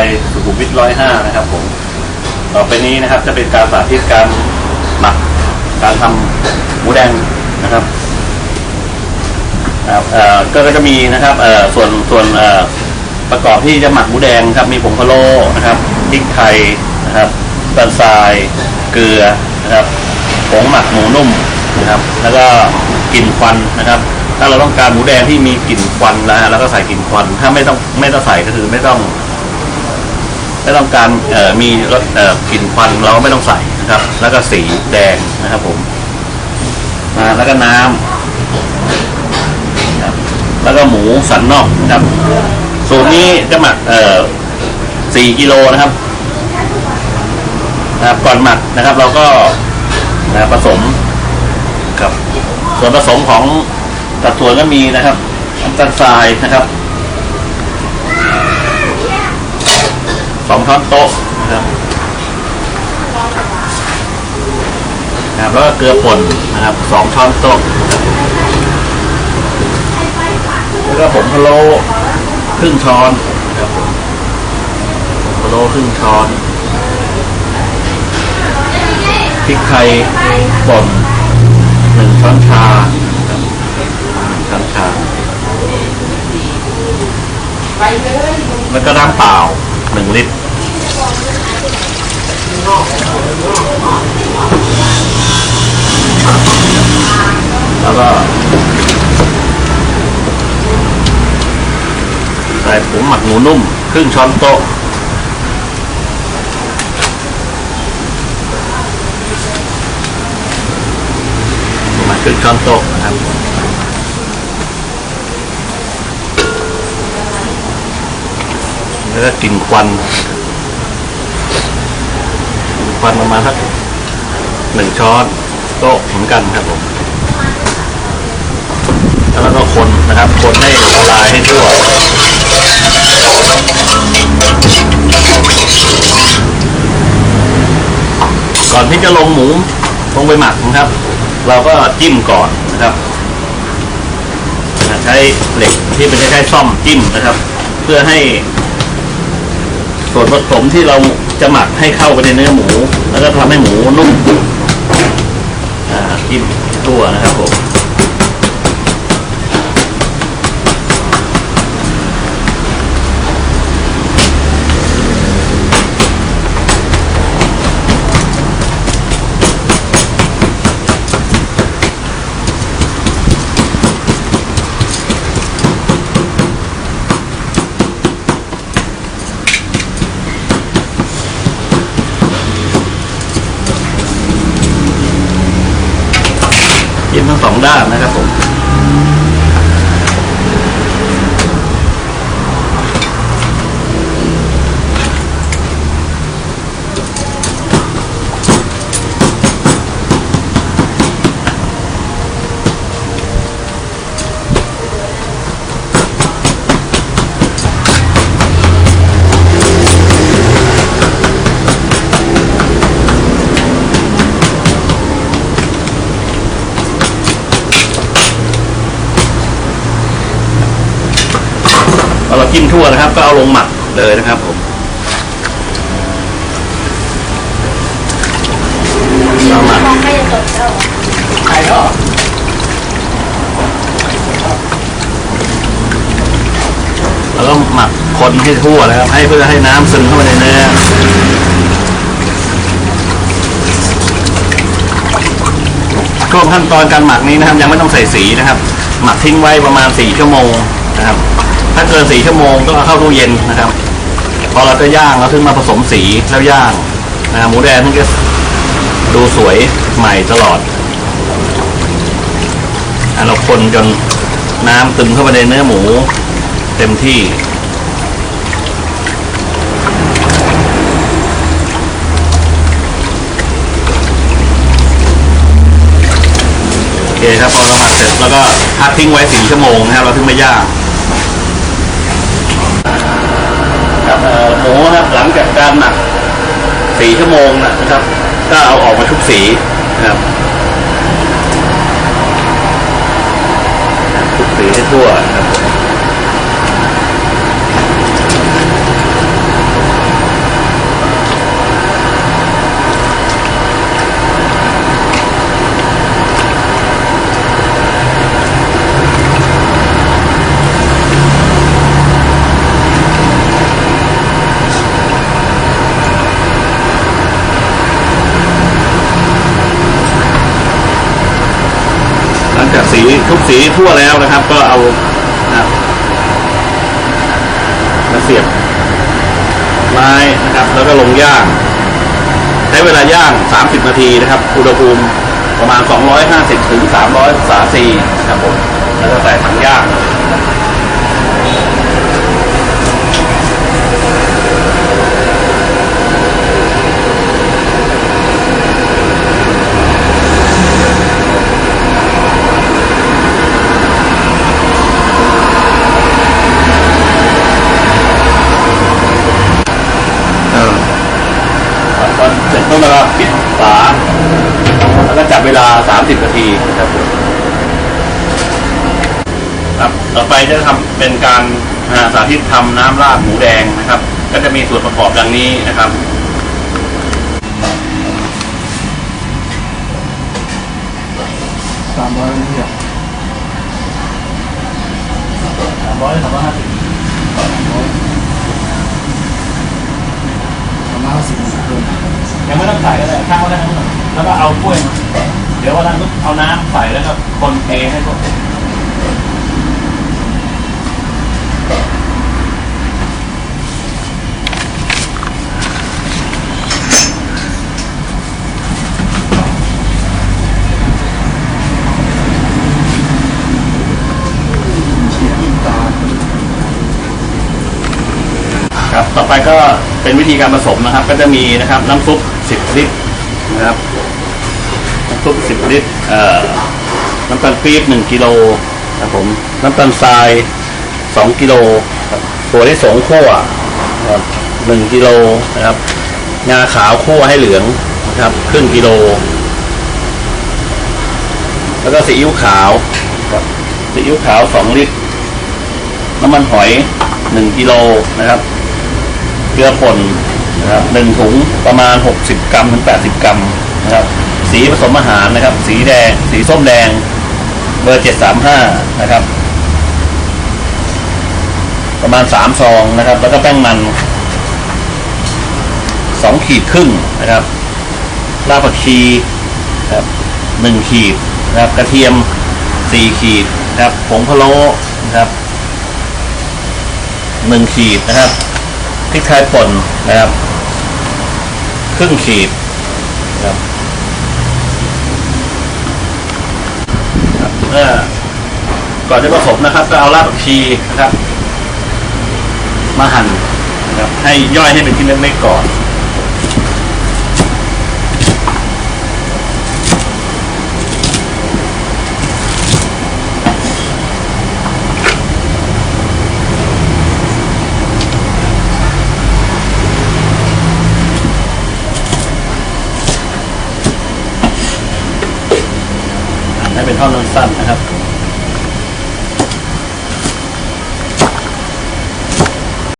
อยสุขุมวิทร้อยห้านะครับผม ต่อไปนี้นะครับจะเป็นการสาธิตการหมักการทำหมูแดงนะครับครับเอ่อก็จะมีนะครับเอ่อส่วนส่วนเอ่อประกอบที่จะหมักหมูแดงครับมีผงพะโล้นะครับพริกไทยนะครับตะทรายเกลือนะครับผงหมักหมูนุ่มนะครับ แล้วก็กลิ่นควันนะครับ ถ้าเราต้องการหมูแดงที่มีกลิ่นควันนะฮะแล้วก็ใส่กลิ่นควัน ถ้าไม่ต้องไม่ต้องใส่ก็คือไม่ต้อง ไม่ต้องการมีกลิ่นควันเราไม่ต้องใส่นะครับ แล้วก็สีแดงนะครับผมอ่าแล้วก็น้ำครับแล้วก็หมูสันนอกนะครับสูตรนี้จะหมักเอ่อสี่กิโลนะครับนะครับ ก่อนหมักนะครับ เราก็นะผสมกับส่วนผสมของตัดส่วนก็มีนะครับน้ำตาลทรายนะครับ สองช้อนโต๊ะนะครับนะครับแล้วก็เกลือป่นนะครับสองช้อนโต๊ะแล้วก็ผงพะโล้ครึ่งช้อนนะครับพะโล้ครึ่งช้อนพริกไทยป่นหนึ่งช้อนชาช้อนชาแล้วก็น้ำเปล่า หนึ่งลิตรแล้วก็ใส่ผงหมักหมูนุ่ม ครึ่งช้อนโต๊ะประมาณครึ่งช้อนโต๊ะนะครับ แล้วก็กลิ่นควันควันประมาณสักหนึ่งช้อนโต๊ะเหมือนกันครับผม แล้วก็คนนะครับ คนให้ละลายให้ทั่วก่อนที่จะลงหมูลงไปหมักนะครับ เราก็จิ้มก่อนนะครับ ใช้เหล็กที่เป็นคล้ายๆซ่อมจิ้มนะครับ เพื่อให้ ส่วนผสมที่เราจะหมักให้เข้าไปในเนื้อหมู แล้วก็ทำให้หมูนุ่มอ่าจิ้มทั่วนะครับผม สองด้านนะครับผม จิ้มทั่วนะครับ ก็เอาลงหมักเลยนะครับผมเราหมักมองไม่จะจบแล้วไปแล้วแล้วก็หมักคนให้ทั่วนะครับ ให้เพื่อให้น้ำซึมเข้าไปในเนื้อช่วงขั้นตอนการหมักนี้นะครับ ยังไม่ต้องใส่สีนะครับ หมักทิ้งไว้ประมาณสี่ชั่วโมงนะครับ ถ้าเกินสี่ชั่วโมงต้องเอาเข้าตู้เย็นนะครับ พอเราจะย่างเราถึงมาผสมสีแล้วย่างนะหมูแดงถึงจะดูสวยใหม่ตลอดอเราคนจนน้ำซึมเข้าไปในเนื้อหมูเต็มที่ โอเคครับพอเราหมักเสร็จแล้วก็พักทิ้งไว้สี่ชั่วโมงนะครับเราถึงมาย่าง ครับหมูนะครับหลังจากการหมักสี่ชั่วโมงนะครับ ก็เอาออกมาชุบสีนะครับชุบสีให้ทั่วนะครับ สีทั่วแล้วนะครับ ก็เอานะครับมาเสียบไม้นะครับ แล้วก็ลงย่าง ใช้เวลาย่าง 30 นาทีนะครับ อุณหภูมิประมาณ 250 ถึง 300องศาซีนะครับผมแล้วก็ใส่ถังย่าง เออ ตอนเสร็จปุ๊บแล้วก็ปิดฝา แล้วก็จับเวลา 30 นาทีนะครับผมครับต่อไปจะทำเป็นการอ่าสาธิตทำน้ำราดหมูแดงนะครับ ก็จะมีส่วนประกอบดังนี้นะครับสามร้อยนี่อะสามร้อยสามร้อยห้าสิบสามร้อยสิบเกินยังไม่ต้องใส่ก็ได้ข้างก็ได้ทั้งหมดแล้วก็เอากล้วยมา เดี๋ยววันนั้นเอาน้ำใส่แล้วก็คนเทให้พวกตาครับต่อไปก็เป็นวิธีการผสมนะครับ ก็จะมีนะครับน้ำซุป 10 ลิตรนะครับำซุป10ลิตรน้ำตาลปี๊บ1กิโลครับผมน้ำตาลทราย2กิโลครับถั่วลิสงคั่วหนะครับ1กิโลนะครับงาขาวคั่วให้เหลืองนะครับครึ่งกิโล แล้วก็ซีอิ๊วขาวซีอิ๊วขาว2ลิตร น้ำมันหอย1กิโลนะครับ เกลือป่น นะครับหนึ่งถุงประมาณ 60 กรัมถึง 80 กรัมนะครับ สีผสมอาหารนะครับ สีแดง สีส้มแดง เบอร์ 735 นะครับ ประมาณ 3 ซองนะครับ แล้วก็แป้งมัน 2 ขีดครึ่งนะครับรากผักชีนะครับ1ขีดนะครับกระเทียม 4 ขีดนะครับผงพะโล้นะครับ 1 ขีดนะครับ พริกไทยป่นนะครับ ครึ่งขีดนะครับเมื่อก่อนจะผสมนะครับ ก็เอารากผักชีนะครับ มาหั่นนะครับ ให้ย่อยให้เป็นชิ้นเล็กๆก่อน ให้เป็นท่อน สั้นนะครับ